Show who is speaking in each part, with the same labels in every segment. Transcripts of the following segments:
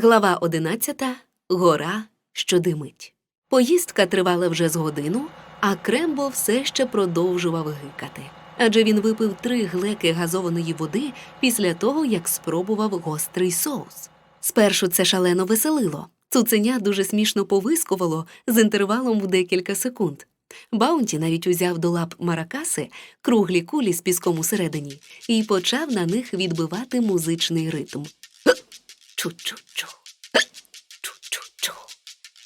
Speaker 1: Глава 11. Гора, що димить. Поїздка тривала вже з годину, а Крембо все ще продовжував гикати. Адже він випив три глеки газованої води після того, як спробував гострий соус. Спершу це шалено веселило. Цуценя дуже смішно повискувало з інтервалом в декілька секунд. Баунті навіть узяв до лап маракаси круглі кулі з піском усередині і почав на них відбивати музичний ритм. Чу-чу-чу. Чу-чу-чу.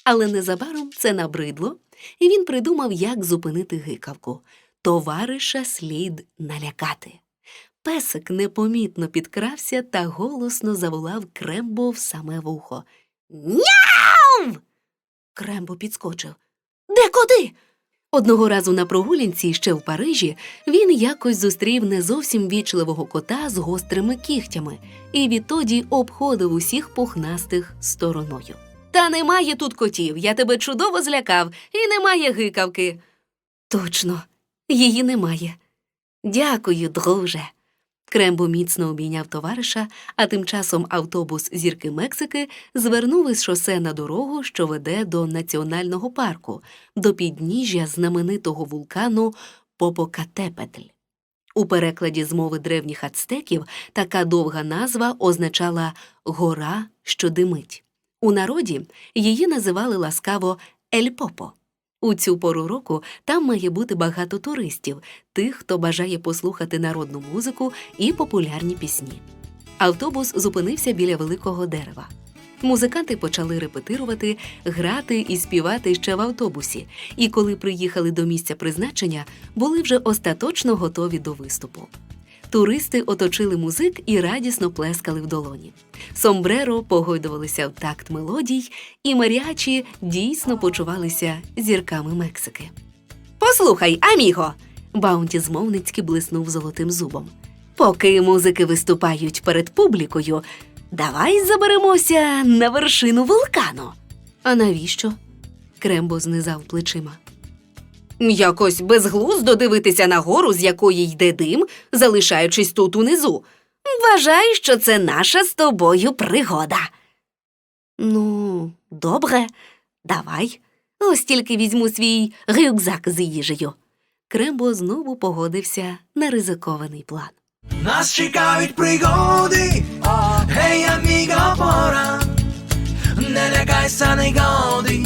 Speaker 1: Але незабаром це набридло, і він придумав, як зупинити гикавку. Товариша слід налякати. Песик непомітно підкрався та голосно заволав Крембо в саме вухо. Няв! Крембо підскочив. Де куди? Одного разу на прогулянці ще в Парижі він якось зустрів не зовсім вічливого кота з гострими кігтями і відтоді обходив усіх пухнастих стороною. Та немає тут котів, я тебе чудово злякав, і немає гикавки. Точно, її немає. Дякую, друже. Крембо міцно обійняв товариша, а тим часом автобус зірки Мексики звернув із шосе на дорогу, що веде до національного парку, до підніжжя знаменитого вулкану Попокатепетль. У перекладі з мови древніх ацтеків така довга назва означала гора, що димить. У народі її називали ласкаво Ель-Попо. У цю пору року там має бути багато туристів, тих, хто бажає послухати народну музику і популярні пісні. Автобус зупинився біля великого дерева. Музиканти почали репетирувати, грати і співати ще в автобусі, і коли приїхали до місця призначення, були вже остаточно готові до виступу. Туристи оточили музик і радісно плескали в долоні. Сомбреро погойдувалися в такт мелодій, і маріачі дійсно почувалися зірками Мексики. Послухай, аміго. Баунті змовницьки блиснув золотим зубом. Поки музики виступають перед публікою, давай заберемося на вершину вулкану. А навіщо? Крембо знизав плечима. Якось безглуздо дивитися на гору, з якої йде дим, залишаючись тут унизу. Вважаю, що це наша з тобою пригода. Ну, добре, давай. Ось тільки візьму свій рюкзак з їжею. Крембо знову погодився на ризикований план.
Speaker 2: Нас чекають пригоди, гей, аміго, пора, не лякайся негоди,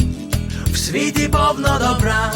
Speaker 2: в світі повно добра,